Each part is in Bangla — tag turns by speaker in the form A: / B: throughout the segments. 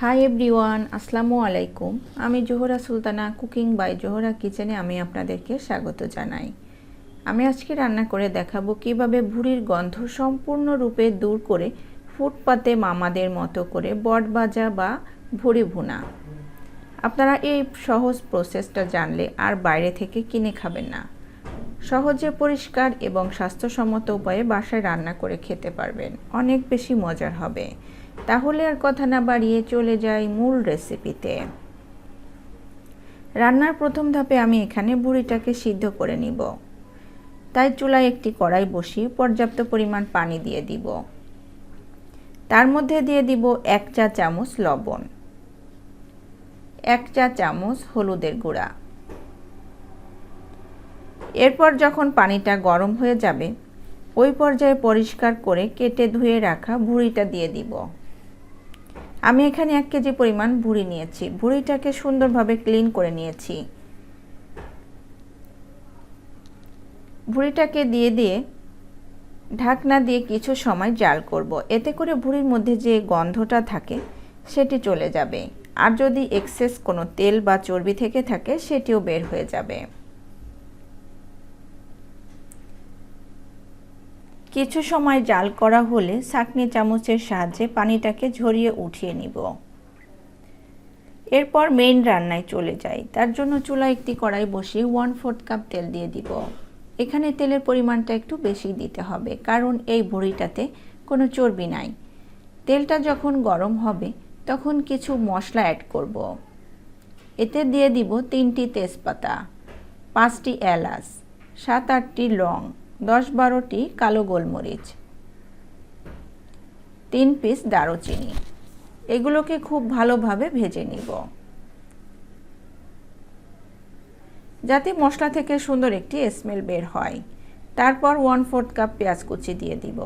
A: হাই এভরিওয়ান আসসালামু আলাইকুম। আমি জোহরা সুলতানা কুকিং বাই জোহরা কিচেনে আমি আপনাদেরকে স্বাগত জানাই। আমি আজকে রান্না করে দেখাবো কীভাবে ভুঁড়ির গন্ধ সম্পূর্ণরূপে দূর করে ফুটপাতে মামাদের মতো করে বট ভাজা বা ভুঁড়ি ভুনা। আপনারা এই সহজ প্রসেসটা জানলে আর বাইরে থেকে কিনে খাবেন না। সহজে পরিষ্কার এবং স্বাস্থ্যসম্মত উপায়ে বাসায় রান্না করে খেতে পারবেন। অনেক বেশি মজার হবে। তাহলে আর কথা না বাড়িয়ে চলে যাই মূল রেসিপিতে। রান্নার প্রথম ধাপে আমি এখানে বুড়িটাকে সিদ্ধ করে নিব। তাই চুলায় একটি কড়াই বসিয়ে পর্যাপ্ত পরিমাণ পানি দিয়ে দিব। তার মধ্যে দিয়ে দিব এক চা চামচ লবণ, এক চা চামচ হলুদের গুঁড়া। এরপর যখন পানিটা গরম হয়ে যাবে, ওই পর্যায়ে পরিষ্কার করে কেটে ধুয়ে রাখা ভুঁড়িটা দিয়ে দিব। আমি এখানে এক কেজি পরিমাণ ভুঁড়ি নিয়েছি। ভুঁড়িটাকে সুন্দরভাবে ক্লিন করে নিয়েছি। ভুঁড়িটাকে দিয়ে দিয়ে ঢাকনা দিয়ে কিছু সময় জাল করব। এতে করে ভুঁড়ির মধ্যে যে গন্ধটা থাকে, সেটি চলে যাবে। আর যদি এক্সেস কোনো তেল বা চর্বি থেকে থাকে, সেটিও বের হয়ে যাবে। কিছু সময় জাল করা হলে ছাঁকনি চামচের সাহায্যে পানিটাকে ঝরিয়ে উঠিয়ে নিব। এরপর মেইন রান্নায় চলে যাই। তার জন্য চুলা একটি কড়াই বসিয়ে ওয়ান ফোর্থ কাপ তেল দিয়ে দিব। এখানে তেলের পরিমাণটা একটু বেশি দিতে হবে, কারণ এই ভুড়িটাতে কোনো চর্বি নাই। তেলটা যখন গরম হবে, তখন কিছু মশলা অ্যাড করব। এতে দিয়ে দিব তিনটি তেজপাতা, পাঁচটি এলাচ, সাত আটটি লং দশ বারোটি কালো গোলমরিচ, তিন পিস দারুচিনি। এগুলোকে খুব ভালোভাবে ভেজে নিব। যাতে মশলা থেকে সুন্দর একটি স্মেল বের হয়। তারপর ওয়ান ফোর্থ কাপ পেঁয়াজ কুচি দিয়ে দিব।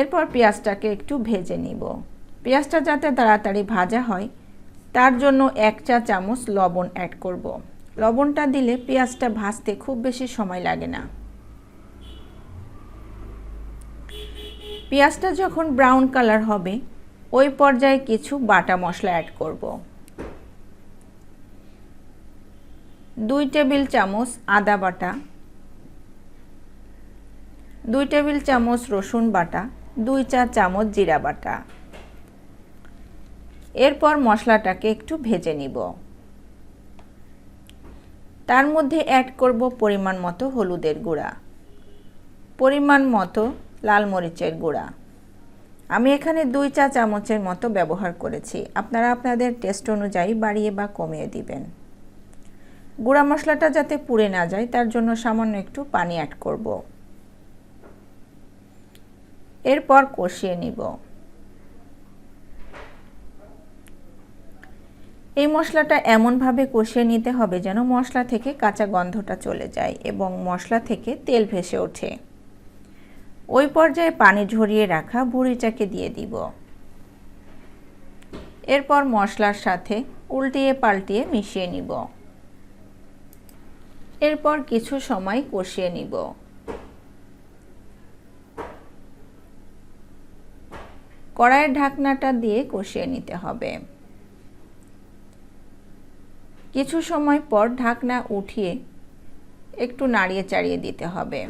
A: এরপর পেঁয়াজটাকে একটু ভেজে নিব। পেঁয়াজটা যাতে তাড়াতাড়ি ভাজা হয়, তার জন্য এক চা চামচ লবণ অ্যাড করব। লবণটা দিলে পেঁয়াজটা ভাজতে খুব বেশি সময় লাগে না। পেঁয়াজটা যখন ব্রাউন কালার হবে, ওই পর্যায়ে কিছু বাটা মশলা অ্যাড করব। দুই টেবিল চামচ আদা বাটা, দুই টেবিল চামচ রসুন বাটা, দুই চা চামচ জিরা বাটা। এরপর মশলাটাকে একটু ভেজে নিব। তার মধ্যে অ্যাড করব পরিমাণ মতো হলুদের গুঁড়া। পরিমাণ মতো লাল মরিচের গুঁড়া। আমি এখানে দুই চা চামচের মতো ব্যবহার করেছি। আপনারা আপনাদের টেস্ট অনুযায়ী বাড়িয়ে বা কমিয়ে দিবেন। গুঁড়া মশলাটা যাতে পুড়ে না যায়, তার জন্য সামান্য একটু পানি অ্যাড করব। এরপর কষিয়ে নিব। এই মশলাটা এমনভাবে কষিয়ে নিতে হবে যেন মশলা থেকে কাঁচা গন্ধটা চলে যায় এবং মশলা থেকে তেল ভেসে ওঠে। ওই পর্যায়ে পানি ঝরিয়ে রাখা বুড়িটাকে দিয়ে দিব। এরপর মশলার সাথে উল্টিয়ে পাল্টিয়ে মিশিয়ে নিব। এরপর কিছু সময় কষিয়ে নিব। কড়াইয়ের ঢাকনাটা দিয়ে কষিয়ে নিতে হবে। কিছু সময় পর ঢাকনা উঠিয়ে একটু নাড়িয়ে চাড়িয়ে দিতে হবে।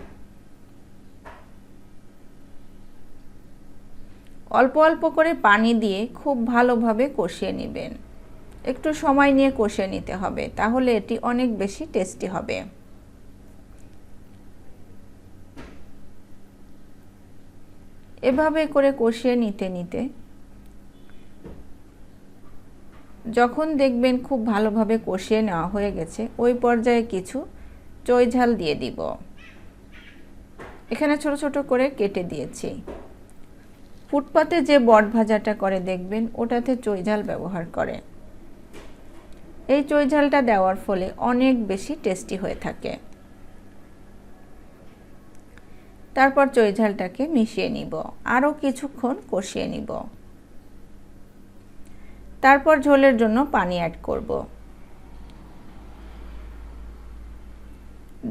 A: অল্প অল্প করে পানি দিয়ে খুব ভালোভাবে কষিয়ে নেবেন। একটু সময় নিয়ে কষিয়ে নিতে হবে, তাহলে এটি অনেক বেশি টেস্টি হবে। এভাবে করে কষিয়ে নিতে নিতে যখন দেখবেন খুব ভালোভাবে কষিয়ে নেওয়া হয়ে গেছে, ওই পর্যায়ে কিছু চই ঝাল দিয়ে দিব। এখানে ছোট ছোট করে কেটে দিয়েছি। ফুটপাতে যে বট ভাজাটা করে দেখবেন, ওটাতে চই ঝাল ব্যবহার করে। এই চই ঝালটা দেওয়ার ফলে অনেক বেশি টেস্টি হয়ে থাকে। তারপর চই ঝালটাকে মিশিয়ে নিব, আরও কিছুক্ষণ কষিয়ে নিব। তারপর ঝোলের জন্য পানি অ্যাড করব।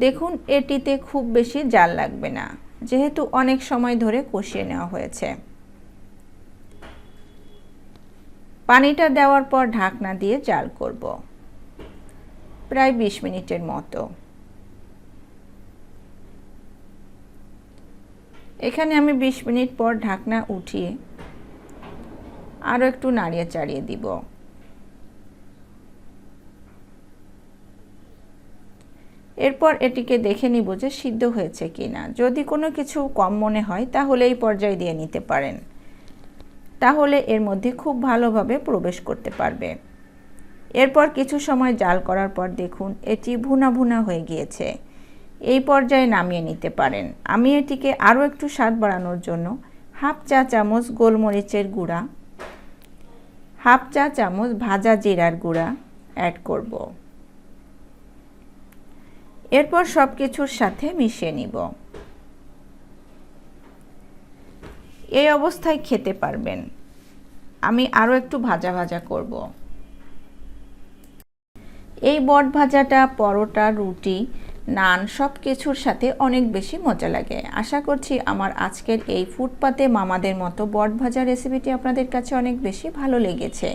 A: দেখুন, এটিতে খুব বেশি জাল লাগবে না, যেহেতু অনেক সময় ধরে কষিয়ে নেওয়া হয়েছে। পানিটা দেওয়ার পর ঢাকনা দিয়ে জাল করব, প্রায় বিশ মিনিটের মতো। এখানে আমি বিশ মিনিট পর ঢাকনা উঠিয়ে আরও একটু নাড়িয়ে চাড়িয়ে দিব। এরপর এটিকে দেখে নিব যে সিদ্ধ হয়েছে কি না যদি কোনো কিছু কম মনে হয়, তাহলে এই পর্যায়ে দিয়ে নিতে পারেন। তাহলে এর মধ্যে খুব ভালোভাবে প্রবেশ করতে পারবে। এরপর কিছু সময় জাল করার পর দেখুন, এটি ভুনা ভুনা হয়ে গিয়েছে। এই পর্যায়ে নামিয়ে নিতে পারেন। আমি এটিকে আরও একটু স্বাদ বাড়ানোর জন্য হাফ চা চামচ গোলমরিচের গুঁড়া হাফ চা চামচ ভাজা জিরার গুঁড়া অ্যাড করব। এরপর সব কিছুর সাথে মিশিয়ে নিব। এই অবস্থায় খেতে পারবেন। আমি আরও একটু ভাজা ভাজা করব। এই বট ভাজাটা, পরোটা, রুটি নান সব কিছুর সাথে অনেক বেশি মজা লাগে। আশা করছি আমার আজকের এই ফুটপাতে মামাদের মতো বট ভাজা রেসিপিটি আপনাদের কাছে অনেক বেশি ভালো লেগেছে।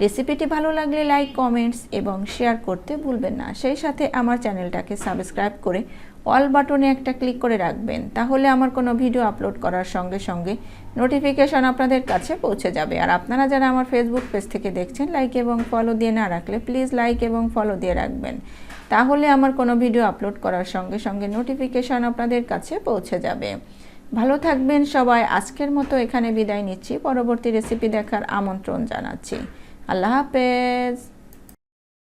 A: রেসিপিটি ভালো লাগলে লাইক, কমেন্টস এবং শেয়ার করতে ভুলবেন না। সেই সাথে আমার চ্যানেলটাকে সাবস্ক্রাইব করে অল বাটনে একটা ক্লিক করে রাখবেন। তাহলে আমার কোনো ভিডিও আপলোড করার সঙ্গে সঙ্গে নোটিফিকেশন আপনাদের কাছে পৌঁছে যাবে। আর আপনারা যারা আমার ফেসবুক পেজ থেকে দেখছেন লাইক এবং ফলো দিয়ে না রাখলে প্লিজ লাইক এবং ফলো দিয়ে রাখবেন। তাহলে আমার কোনো ভিডিও আপলোড করার সঙ্গে সঙ্গে নোটিফিকেশান আপনাদের কাছে পৌঁছে যাবে। ভালো থাকবেন সবাই। আজকের মতো এখানে বিদায় নিচ্ছি। পরবর্তী রেসিপি দেখার আমন্ত্রণ জানাচ্ছি। আল্লাহ হাফেজ।